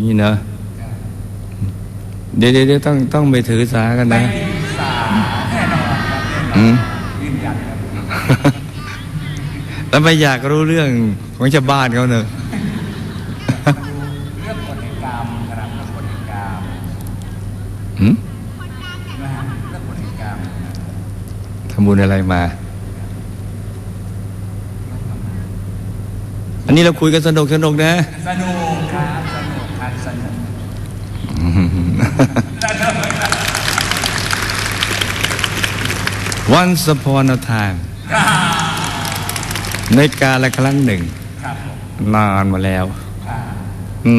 นี่เนอะเดี๋ยวเดี๋ยวเดี๋ยวต้องต้องไปถือสากันไม่นะมีสาแน่นอนครับแน่นอนอืมยืนยันครับแล้วไม่อยากรู้เรื่องของชาวบ้านเขาเนอะเรื่องกฎแห่งกรรมนะครับเรื่องกฎแห่งกรรมหืมนะฮะเรื่องกฎแห่งกรรมทำบุญอะไรมาอันนี้เราคุยกันสนุกสนุกนะ สนุกครับ สนุกครับสนุก Once upon a time ในกาละครั้งหนึ่งครับผมนานมาแล้วครับ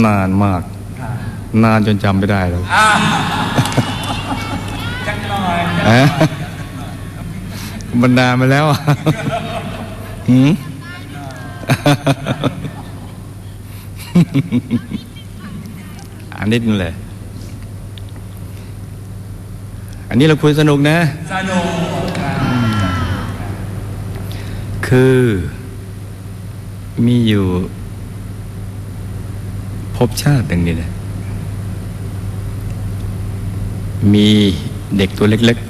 นานมากครับนานจนจำไม่ได้แล้วอ้าวจังหน่อยจังฮะมันนานมาแล้วอะหืม อันนี้นึงเลย อันนี้เราคุยสนุกนะ สนุกครับคือมีอยู่พบชาติหนึ่งนี่นะมีเด็กตัวเล็กๆ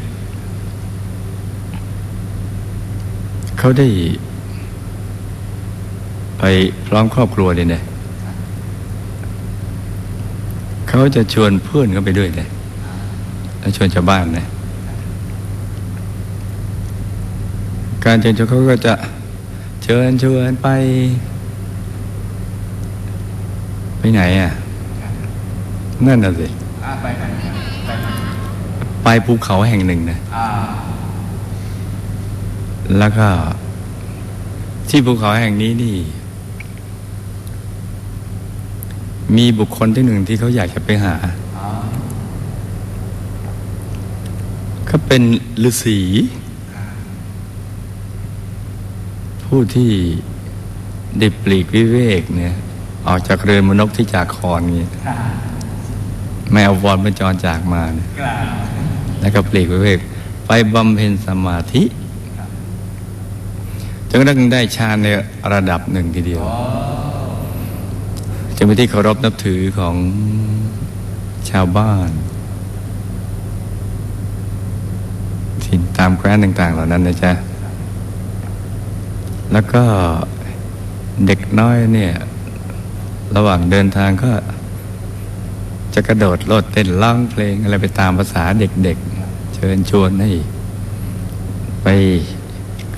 เขาได้ ไปพร้อมครอบครัวเลยนะ เขาจะชวนเพื่อนเขาไปด้วยนะแล้วชวนชาวบ้านนะการเชิญชวนเขาก็จะเชิญชวนไป ไปไหนอะ นั่นน่ะสิอ่าไปไหนครับไปไหนไปภูเขาแห่งหนึ่งนะอ่าแล้วก็ที่ภูเขาแห่งนี้นี่ มีบุคคลที่หนึ่งที่เขาอยากจะไปหาอ๋อเขาเป็นฤาษีผู้ที่ได้ปลีกวิเวกเนี่ย ออกจากเรือนมนกที่จากคอนนี้ครับแมววอนเป็นจรจากมาเนี่ยกล่าวแล้วก็ปลีกวิเวก ไปบำเพ็ญสมาธิจนกระทั่งได้ฌานในระดับหนึ่งทีเดียว จึงเป็นที่เคารพนับถือของชาวบ้านที่ตามแคว้นต่าง ๆ เหล่านั้นนะจ๊ะ แล้วก็เด็กน้อยเนี่ย ระหว่างเดินทางก็จะกระโดดโลดเต้นร้องเพลงอะไรไปตามภาษาเด็กๆ เชิญชวนให้ ไป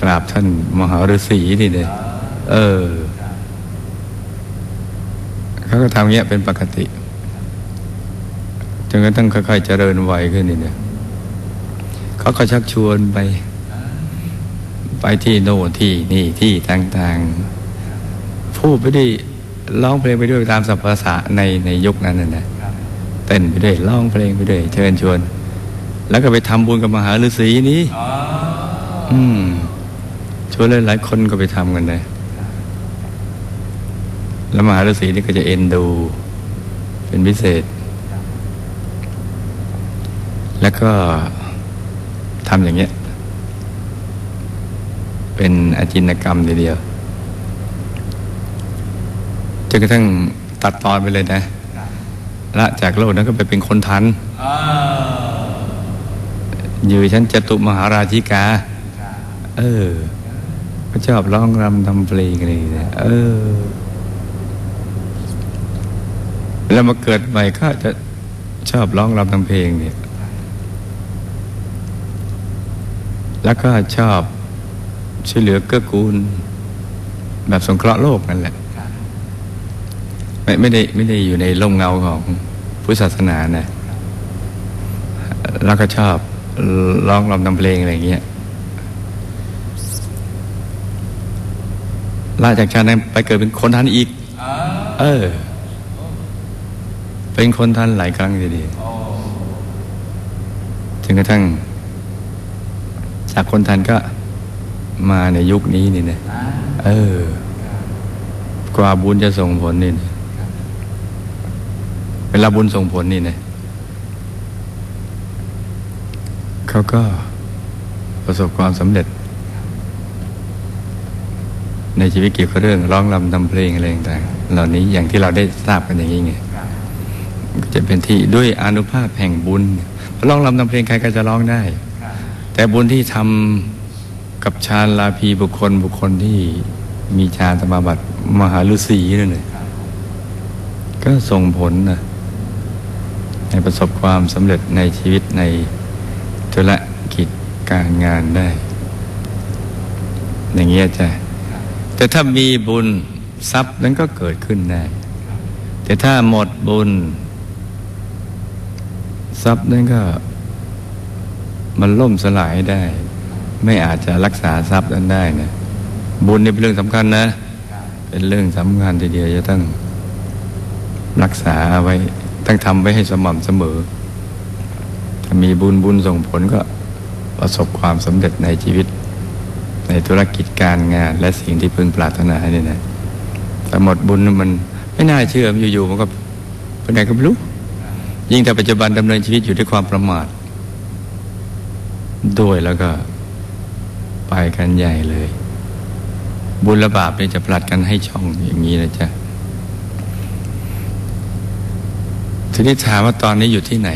กราบท่านมหาฤาษีนี่เลยเออ เขาก็ทำเงี้ยเป็นปกติจนกระทั่งค่อยๆเจริญวัยขึ้นนี่เนี่ยเขาก็ชักชวนไป ไปที่โน่นที่นี่ที่ต่างๆ พูดไปด้วยร้องเพลงไปด้วยตามสัพพะษาในในยุคนั้นน่ะนะเต้นไปด้วยร้องเพลงไปด้วยเชิญชวน แล้วก็ไปทำบุญกับมหาฤาษีนี้ อืมชวนหลายๆคนก็ไปทำกันเลย แล้วมหาฤาษีนี่ก็จะเอ็นดู เป็นพิเศษ แล้วก็ทำอย่างเงี้ย เป็นอาจินกรรมทีเดียวจนกระทั่งตัดตอนไปเลยนะละจากโลกนั้นก็ไปเป็นคนทันอยู่ชั้นจตุมหาราชิกา เออก็ชอบร้องรำทำเพลงอะไรอย่างเงี้ยเออ แล้วมาเกิดใหม่ก็จะชอบร้องรำทำเพลงเนี่ย แล้วก็ชอบช่วยเหลือเกื้อกูล แบบสงเคราะห์โลกนั่นแหละ ไม่ไม่ได้ไม่ได้อยู่ในร่มเงาของพุทธศาสนานะแล้วก็ชอบร้องรำทำเพลงอะไรเงี้ยลาจากชาตินั้นไปเกิดเป็นคนทันอีกอเออ เป็นคนทันหลายครั้งทีเดียวโอ้จนกระทั่ง จากคนทันก็มาในยุคนี้นี่นะอ่าเออ กว่าบุญจะส่งผลนี่นะเวลาบุญส่งผลนี่นะเขาก็ประสบความสำเร็จ ในชีวิตเกี่ยวกับเรื่องร้องรำทำเพลงอะไรต่างๆเหล่านี้อย่างที่เราได้ทราบกันอย่างนี้ไงครับ จะเป็นที่ด้วยอานุภาพแห่งบุญร้องรำทำเพลงใครก็จะร้องได้ครับแต่บุญที่ทำกับฌานลาภีบุคคลบุคคลที่มีฌานสมาบัติมหาฤาษีนั่นเลยก็ส่งผลนะให้ประสบความสำเร็จในชีวิตในธุรกิจการงานได้ อย่างเงี้ยจ้ะแต่ถ้ามีบุญทรัพย์นั้นก็เกิดขึ้นได้ แต่ถ้าหมดบุญ ทรัพย์นั้นก็มันล่มสลายได้ ไม่อาจจะรักษาทรัพย์นั้นได้นะบุญนี่เป็นเรื่องสำคัญนะ เป็นเรื่องสำคัญทีเดียวจะต้องรักษาไว้ต้องทำไว้ให้สม่ำเสมอ ถ้ามีบุญบุญส่งผลก็ประสบความสำเร็จในชีวิต ในธุรกิจการงาน และสิ่งที่พึงปรารถนาเนี่ยนะแต่หมดบุญมันไม่น่าเชื่อมอยู่ๆมันก็เป็นไงก็ไม่รู้ ยิ่งแต่ปัจจุบันดำเนินชีวิตอยู่ด้วยความประมาท ด้วยแล้วก็ไปกันใหญ่เลย บุญและบาปเนี่ยจะผลัดกันให้ช่องอย่างนี้นะจ๊ะทีนี้ถามว่าตอนนี้อยู่ที่ไหน